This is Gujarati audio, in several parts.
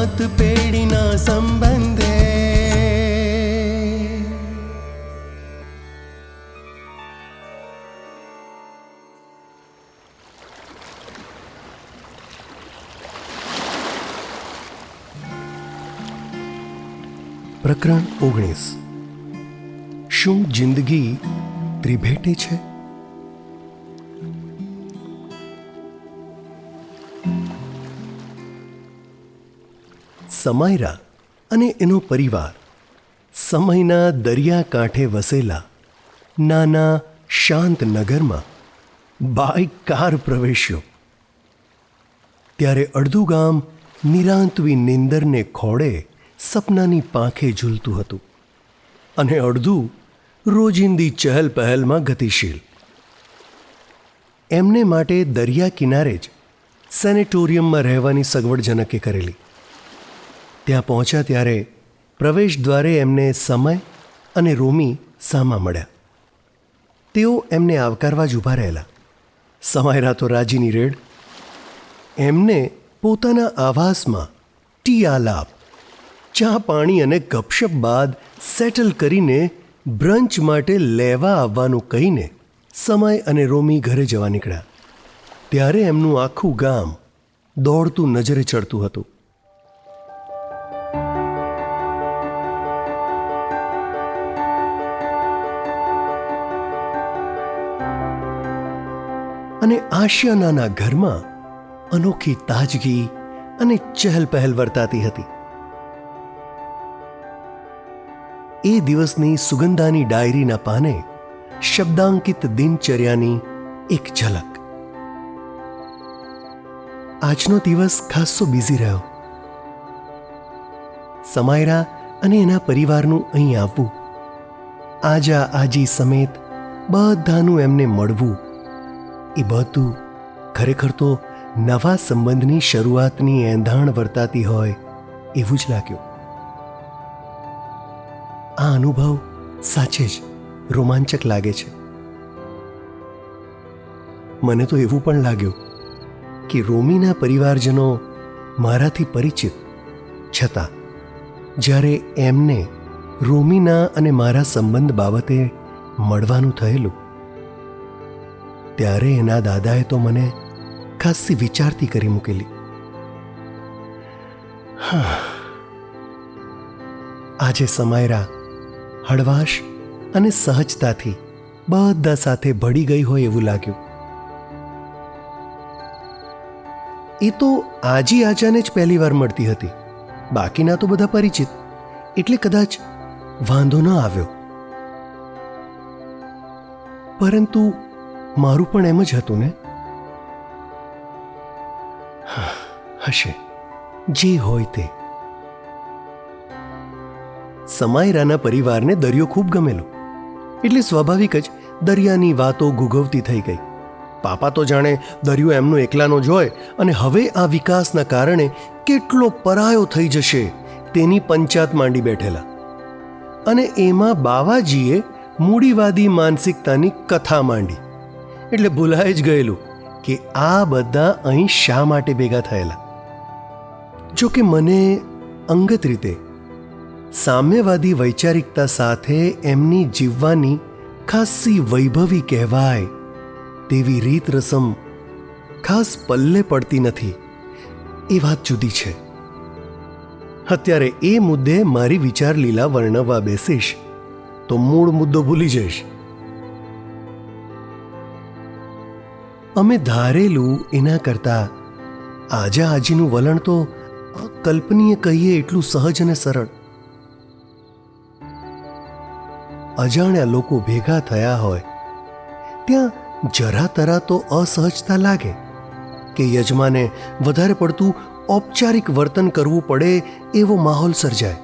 સાત પેઢીના સંબંધે પ્રકરણ ઓગણીસ શું જિંદગી ત્રિભેટે છે સમાયરા અને એનો પરિવાર સમયના દરિયા કાંઠે વસેલા નાના શાંત નગરમાં બાઇક કાર પ્રવેશ્યો. ત્યારે અડધું ગામ નિરાંતવી નિંદરને ખોળે સપનાની પાંખે ઝૂલતું હતું અને અડધું રોજિંદી ચહલ પહેલમાં ગતિશીલ. એમને માટે દરિયા કિનારે જ સેનેટોરિયમમાં રહેવાની સગવડ જનકે કરેલી. ત્યાં પહોંચ્યા ત્યારે પ્રવેશ દ્વારે એમને સમય અને રોમી સામા મળ્યા. તેઓ એમને આવકારવા જ ઊભા રહેલા. સમાયરા તો રાજીની રેડ એમને પોતાના આવાસમાં ટી આલાપ ચા પાણી અને ગપશપ બાદ સેટલ કરીને બ્રંચ માટે લેવા આવવાનું કહીને સમય અને રોમી ઘરે જવા નીકળ્યા. ત્યારે એમનું આખું ગામ દોડતું નજરે ચડતું હતું. અને આશિયાનાના ઘરમાં અનોખી તાજગી અને ચહલપહલ વર્તાતી હતી. એ દિવસની સુગંધાની ડાયરીના પાને શબ્દાંકિત દિનચર્યાની એક ઝલક. આજનો દિવસ ખાસ્સો બિઝી રહ્યો. સમાયરા અને એના પરિવારનું અહીં આવવું. આજા આજી સમેત બધાનું એમને મળવું એ બધું ખરેખર તો નવા સંબંધની શરૂઆતની એંધાણ વર્તાતી હોય એવું જ લાગ્યું. આ અનુભવ સાચે જ રોમાંચક લાગે છે. મને તો એવું પણ લાગ્યું કે રોમીના પરિવારજનો મારાથી પરિચિત છતાં જ્યારે એમને રોમીના અને મારા સંબંધ બાબતે મળવાનું થયેલું ત્યારે એના દાદાએ તો મને ખાસી વિચારતી કરી મૂકેલી. આજે સમાયરા, હળવાશ અને સહજતાથી બધા સાથે ભળી ગઈ હોય એવું લાગ્યું. એ તો આજી આજાને જ પહેલી વાર મળતી હતી. બાકીના તો બધા પરિચિત. એટલે કદાચ વાંધો ન આવ્યો. પરંતુ મારું પણ એમ જ હતું ને? હશે. જે હોય તે. સમાયરાના પરિવારને દરિયો ખૂબ ગમેલો. એટલે સ્વાભાવિક જ દરિયાની વાતો ગુગવતી થઈ ગઈ. પાપા તો જાણે દરિયો એમનો એકલાનો જ હોય અને હવે આ વિકાસના કારણે કેટલો પરાયો થઈ જશે તેની પંચાત માંડી બેઠેલા. અને એમાં બાવાજીએ મૂડીવાદી માનસિકતાની કથા માંડી. એટલે ભૂલાઈ જ ગયેલું કે આ બધા અહીં શા માટે ભેગા થયેલા? જો કે મને અંગત રીતે સામ્યવાદી વૈચારિકતા સાથે એમની જીવવાની ખાસ્સી વૈભવી કહેવાય તેવી રીત રસમ ખાસ પલ્લે પડતી નથી એ વાત જુદી છે. અત્યારે એ મુદ્દે મારી વિચાર લીલા વર્ણવવા બેસીશ તો મૂળ મુદ્દો ભૂલી જઈશ. અમે ધારેલું એના કરતાં આજા આજીનું વલણ તો કલ્પનીય કહીએ એટલું સહજ અને સરળ. અજાણ્યા લોકો ભેગા થયા હોય, ત્યાં જરા તરા તો અસહજતા લાગે કે યજમાને વધારે પડતું ઔપચારિક વર્તન કરવું પડે એવો માહોલ સર્જાય.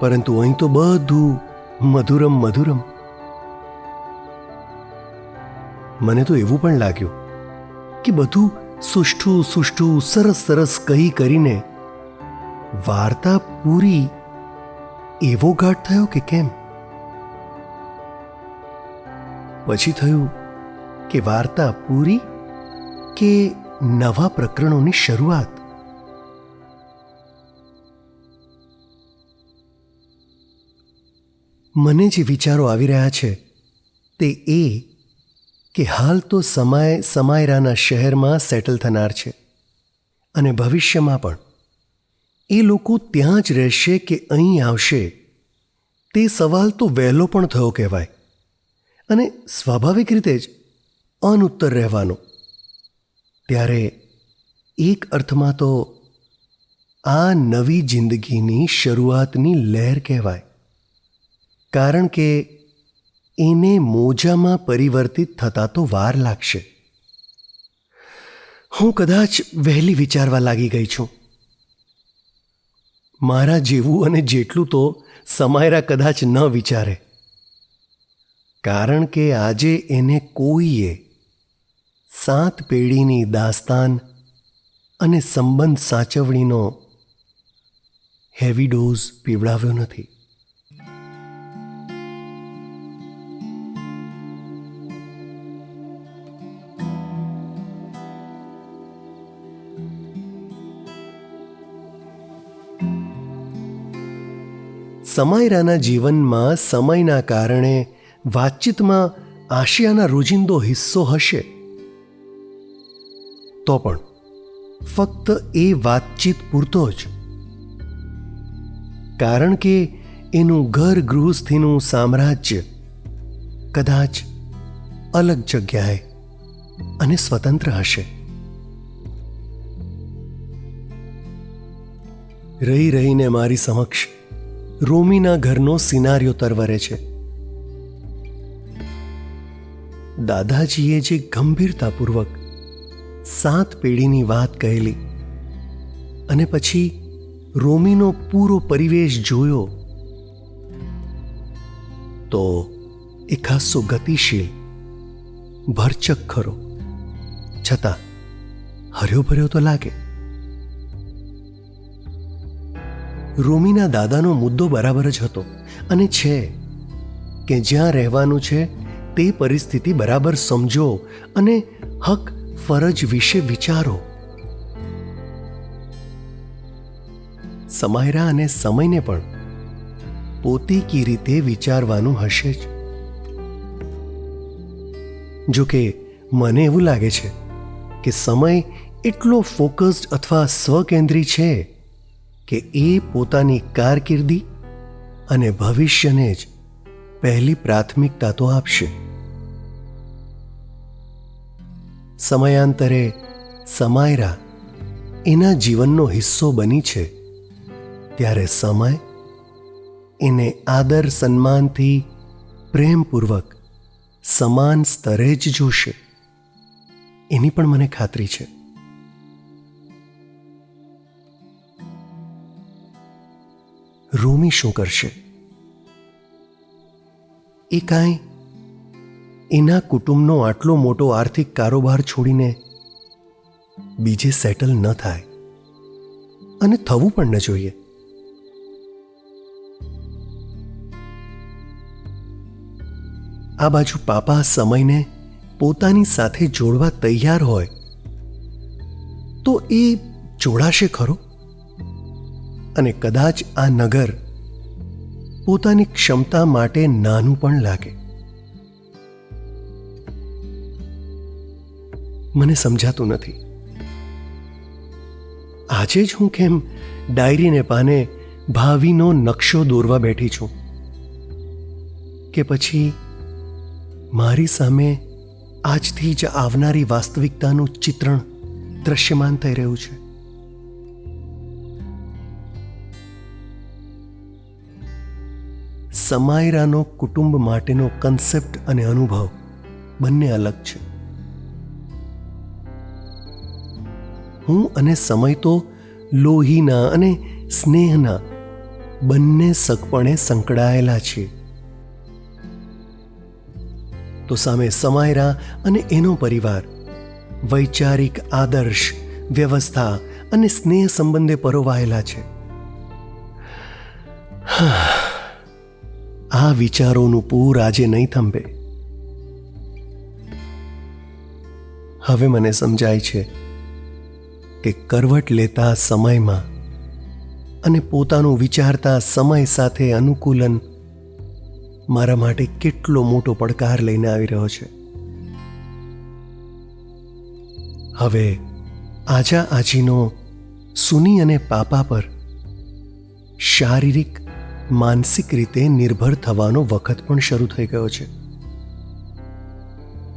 પરંતુ અહીં તો બધું મધુરમ મધુરમ મને તો એવું પણ લાગ્યું કે બધું સુષ્ઠું સુષ્ઠું સરસ સરસ કહી કરીને વાર્તા પૂરી એવો ગાઢ થયો કે કેમ? પછી થયું કે વાર્તા પૂરી કે નવા પ્રકરણોની શરૂઆત? મને જે વિચારો આવી રહ્યા છે તે એ કે હાલ તો સમય, સમાયરાના શહેરમાં સેટલ થનાર છે. અને ભવિષ્યમાં પણ. એ લોકો ત્યાં જ રહેશે કે અહીં આવશે. તે સવાલ તો વહેલો પણ થયો કહેવાય. અને સ્વાભાવિક રીતે જ અનુત્તર રહેવાનો. ત્યારે એક અર્થમાં તો આ નવી જિંદગીની શરૂઆતની લહેર કહેવાય. કારણ કે એને મોજામાં પરિવર્તિત થતા તો વાર લાગશે. હું કદાચ વહેલી વિચારવા લાગી ગઈ છું. મારા જેવું અને જેટલું તો સમાયરા કદાચ ન વિચારે. કારણ કે આજે એને કોઈએ સાત પેઢીની દાસ્તાન અને સંબંધ સાચવણીનો હેવી ડોઝ પીવડાવ્યો નથી. સમાયરાના જીવનમાં સમયના કારણે વાતચીતમાં આશિયાના રોજિંદો હિસ્સો હશે. તો પણ ફક્ત એ વાતચીત પૂરતો જ. કારણ કે એનું ઘર ગૃહસ્થીનું સામ્રાજ્ય કદાચ અલગ જગ્યાએ અને સ્વતંત્ર હશે. રહી રહીને મારી સમક્ષ રોમીના ઘરનો સિનારીઓ તરવરે છે. દાદાજીએ જે ગંભીરતાપૂર્વક સાત પેઢીની વાત કહેલી અને પછી રોમીનો પૂરો પરિવેશ જોયો તો એ ખાસો ગતિશીલ, ભરચક ખરો. છતાં હર્યો ભર્યો તો લાગે. રોમીના દાદાનો મુદ્દો બરાબર જ હતો અને છે કે જ્યાં રહેવાનું છે તે પરિસ્થિતિ બરાબર સમજો અને હક ફરજ વિશે વિચારો. સમાયરા અને સમયને પણ પોતીકી રીતે વિચારવાનું હશે જ. જો કે મને એવું લાગે છે કે સમય એટલો ફોકસ્ડ અથવા સ્વકેન્દ્રી છે કે એ પોતાની કારકિર્દી અને ભવિષ્યને જ પહેલી પ્રાથમિકતા તો આપશે. સમયાંતરે સમાયરા એના જીવનનો હિસ્સો બની છે. ત્યારે સમય એને આદર સન્માનથી પ્રેમપૂર્વક સમાન સ્તરે જ જોશે. એની પણ મને ખાતરી છે. રોમી શું કરશે? એ કાંઈ એના કુટુંબનો આટલો મોટો આર્થિક કારોબાર છોડીને બીજે સેટલ ન થાય અને થવું પણ ન જોઈએ. આ બાજુ પાપા સમયને પોતાની સાથે જોડવા તૈયાર હોય તો એ જોડાશે ખરો? અને કદાચ આ નગર પોતાની ક્ષમતા માટે નાનું પણ લાગે. મને સમજાતું નથી. આજે જ હું કેમ ડાયરીને પાને ભાવિનો નકશો દોરવા બેઠી છું? કે પછી મારી સામે આજથી જ આવનારી વાસ્તવિકતાનું ચિત્રણ દ્રશ્યમાન થઈ રહ્યું છે? સમાયરાનો કુટુંબ માટેનો કન્સેપ્ટ અને અનુભવ બંને અલગ છે. હું અને સમય તો લોહીના અને સ્નેહના બંને સગપણે સંકળાયેલા છે તો સામે સમાયરા અને એનો પરિવાર, વૈચારિક આદર્શ, વ્યવસ્થા અને સ્નેહ સંબંધે પરોવાયેલા છે. આ વિચારોનું પૂર આજે નહીં થંભે. હવે મને સમજાય છે કે કરવટ લેતા સમયમાં અને પોતાનું વિચારતા સમય સાથે અનુકૂલન મારા માટે કેટલો મોટો પડકાર લઈને આવી રહ્યો છે. હવે આજા આજીનો સુની અને પાપા પર શારીરિક માનસિક રીતે નિર્ભર થવાનો વખત પણ શરૂ થઈ ગયો છે.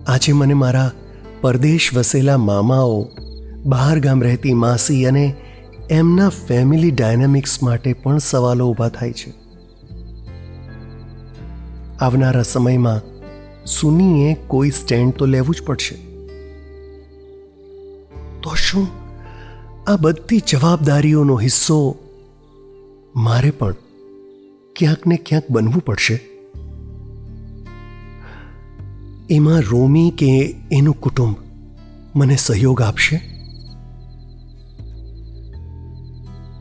આજે મને મારા પરદેશ વસેલા મામાઓ, બહાર ગામ રહેતી માસી અને એમના ફેમિલી ડાયનામિક્સ માટે પણ સવાલો ઊભા થાય છે. આવનારા સમયમાં સુનીએ કોઈ સ્ટેન્ડ તો લેવું જ પડશે. તો શું? આ બધી જવાબદારીઓનો હિસ્સો મારે પણ ક્યાંક ને ક્યાંક બનવું પડશે. એમાં રોમી કે એનું કુટુંબ મને સહયોગ આપશે?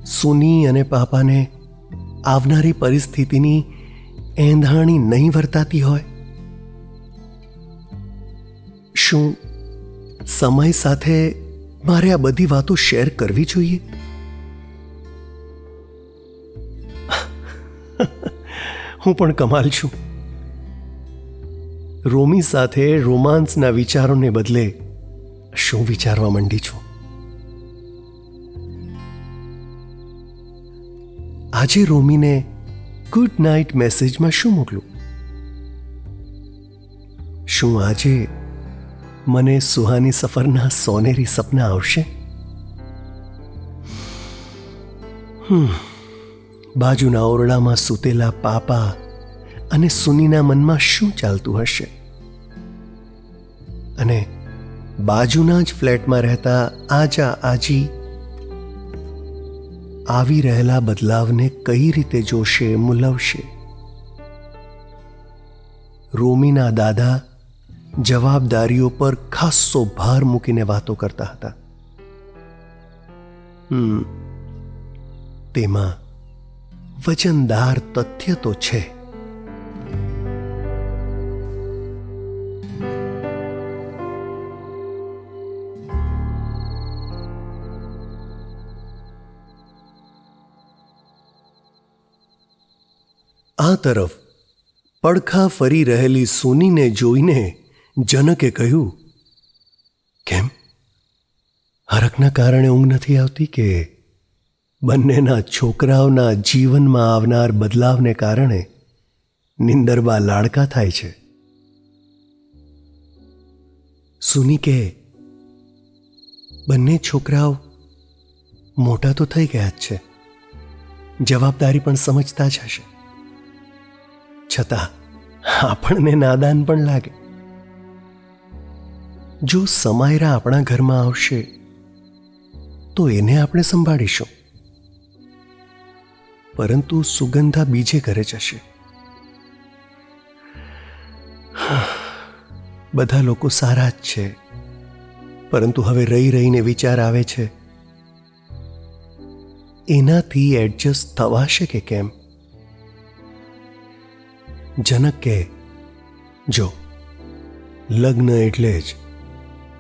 સુની અને પાપાને આવનારી પરિસ્થિતિની એંધાણી નહીં વર્તાતી હોય? શું સમય સાથે મારે આ બધી વાતો શેર કરવી જોઈએ? હું પણ કમાલ છું. રોમી સાથે રોમાન્સના વિચારોને બદલે શું વિચારવા માંડી છું? આજે રોમીને ગુડ નાઇટ મેસેજમાં શું મોકલું? શું આજે મને સુહાની સફરના સોનેરી સપના આવશે? હમ. બાજુના ઓરડામાં સૂતેલા પાપા અને સુનીના મનમાં શું ચાલતું હશે? અને બાજુના જ ફ્લેટમાં રહેતા આજા આજી આવી રહેલા બદલાવને કઈ રીતે જોશે, મુલવશે? રોમીના દાદા જવાબદારીઓ પર ખાસ્સો ભાર મૂકીને વાતો કરતા હતા. તેમાં વજનદાર તથ્ય તો છે. આ તરફ પડખા ફરી રહેલી સોનીને જોઈને જનકે કહ્યું, કેમ? હરકના કારણે ઊંઘ નથી આવતી કે બંનેના છોકરાઓના જીવનમાં આવનાર બદલાવને કારણે નિંદરબા લાડકા થાય છે. સુની કે, બંને છોકરાઓ મોટા તો થઈ ગયા જ છે. જવાબદારી પણ સમજતા જ હશે. છતાં આપણને નાદાન પણ લાગે. જો સમાયરા આપણા ઘરમાં આવશે, તો એને આપણે સંભાળીશું. પરંતુ સુગંધા બીજે ઘરે જશે. બધા લોકો સારા જ છે. પરંતુ હવે રહી રહીને વિચાર આવે છે, એનાથી એડજસ્ટ થવાશે કે કેમ? જનક કે જો, લગ્ન એટલે જ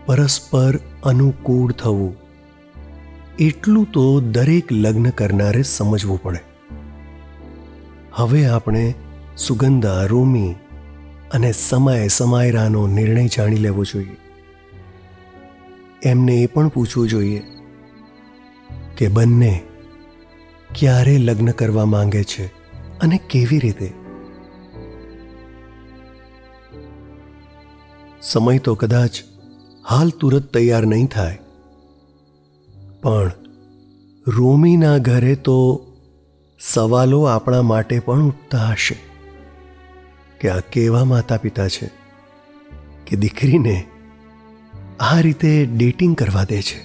પરસ્પર અનુકૂળ થવું. એટલું તો દરેક લગ્ન કરનારે સમજવું પડે. હવે આપણે સુગંધા, રોમી અને સમય સમાયરાનો નિર્ણય જાણી લેવો જોઈએ. એમને એ પણ પૂછવું જોઈએ કે બંને ક્યારે લગ્ન કરવા માંગે છે અને કેવી રીતે? સમય તો કદાચ હાલ તુરત તૈયાર નહીં થાય. પણ રોમીના ઘરે તો સવાલો આપણા માટે પણ ઉઠતા હશે કે આ કેવા માતા પિતા છે કે દીકરીને આ રીતે ડેટિંગ કરવા દે છે?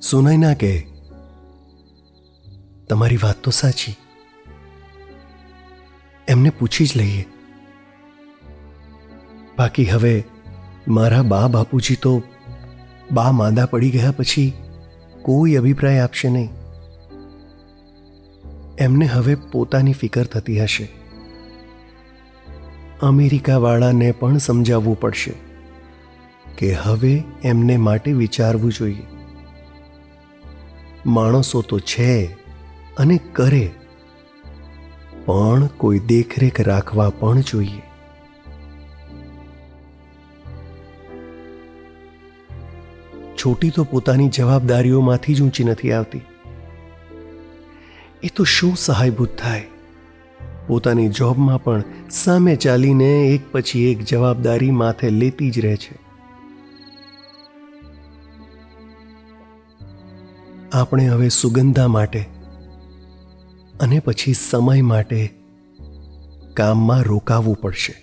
સુનયના કે, તમારી વાત તો સાચી. એમને પૂછી જ લઈએ. બાકી હવે મારા બા બાપુજી તો બા માંદા પડી ગયા પછી કોઈ અભિપ્રાય આપશે નહીં. એમને હવે પોતાની ફિકર થતી હશે. અમેરિકાવાળાને પણ સમજાવવું પડશે કે હવે એમને માટે વિચારવું જોઈએ. માણસો તો છે અને કરે, પણ કોઈ દેખરેખ રાખવા પણ જોઈએ. છોટી તો પોતાની જવાબદારીઓમાંથી જ ઊંચી નથી આવતી. એ તો શું સહાયભૂત થાય? પોતાની જોબમાં પણ સામે ચાલીને એક પછી એક જવાબદારી માથે લેતી જ રહે છે. આપણે હવે સુગંધા માટે અને પછી સમય માટે કામમાં રોકાવું પડશે.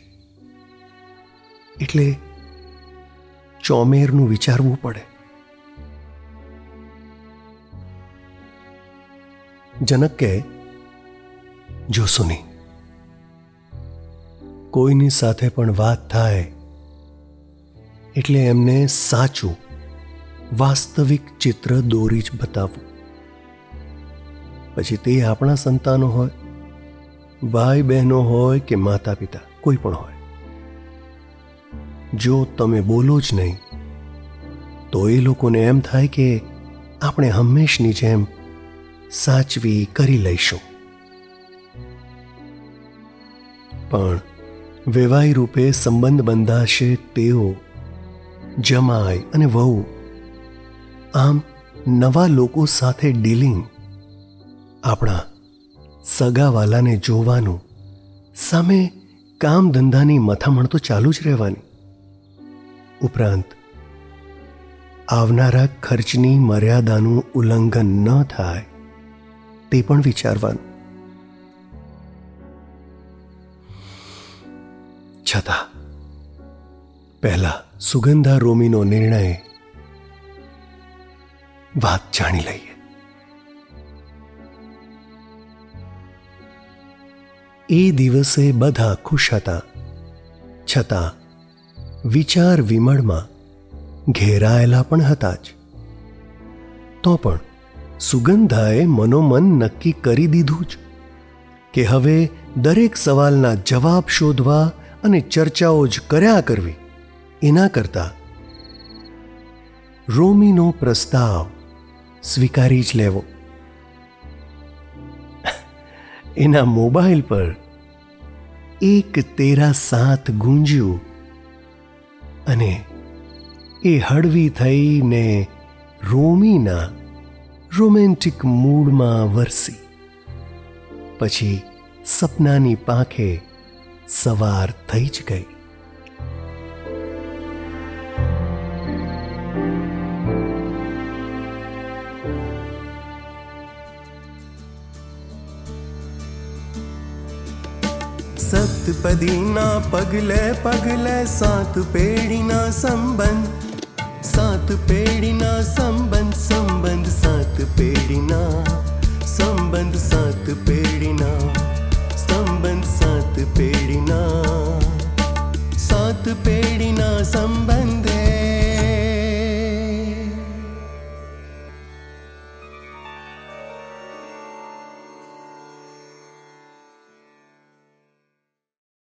એટલે ચોમેરનું વિચારવું પડે. જનક કહે, જો સુની, કોઈની સાથે પણ વાત થાય એટલે એમને સાચું વાસ્તવિક ચિત્ર દોરી જ બતાવવું પછી તે આપણા સંતાનો હોય ભાઈ બહેનો હોય કે માતા પિતા કોઈ પણ હોય. જો તમે બોલો જ નહીં, તો એ લોકોને એમ થાય કે આપણે હંમેશની જેમ સાચવી કરી લઈશું. પણ વેવાય રૂપે સંબંધ બંધાશે તેઓ જમાય અને વહુ. આમ નવા લોકો સાથે ડીલિંગ, આપણા સગાવાલાને જોવાનું, સામે કામ ધંધાની મથામણ તો ચાલુ જ રહેવાની. ઉપરાંત, આવનારા ખર્ચની મર્યાદાનું ઉલ્લંઘન ન થાય. તે પણ વિચારવાનું. છતાં પહેલા સુગંધા રોમીનો નિર્ણય વાત જાણી લઈએ. એ દિવસે બધા ખુશ હતા છતાં વિચાર વિમળમાં ઘેરાયેલા પણ હતા જ. તો પણ સુગંધાએ મનોમન નક્કી કરી દીધું જ કે હવે દરેક સવાલના જવાબ શોધવા અને ચર્ચાઓ જ કર્યા કરવી. એના કરતાં રોમીનો પ્રસ્તાવ સ્વીકારી જ લેવો. એના મોબાઈલ પર એક તેરા સાથ ગુંજ્યું અને એ હળવી થઈને રોમીના રોમેન્ટિક મૂડમાં વરસી. પછી સપનાની પાંખે સવાર થઈ જ ગઈ. સતપદીના પગલે પગલે સાત પેઢીના સંબંધ, સાત પેઢીના સંબંધ સંબંધ ಸಾತ್ ಪೇಡಿನಾ ಸಂಬಂಧ ಸಾತ್ ಪೇಡಿನಾ ಸಂಬಂಧ ಸಾತ್ ಪೇಡಿನಾ ಸಾತ್ ಪೇಡಿನಾ ಸಂಬಂಧ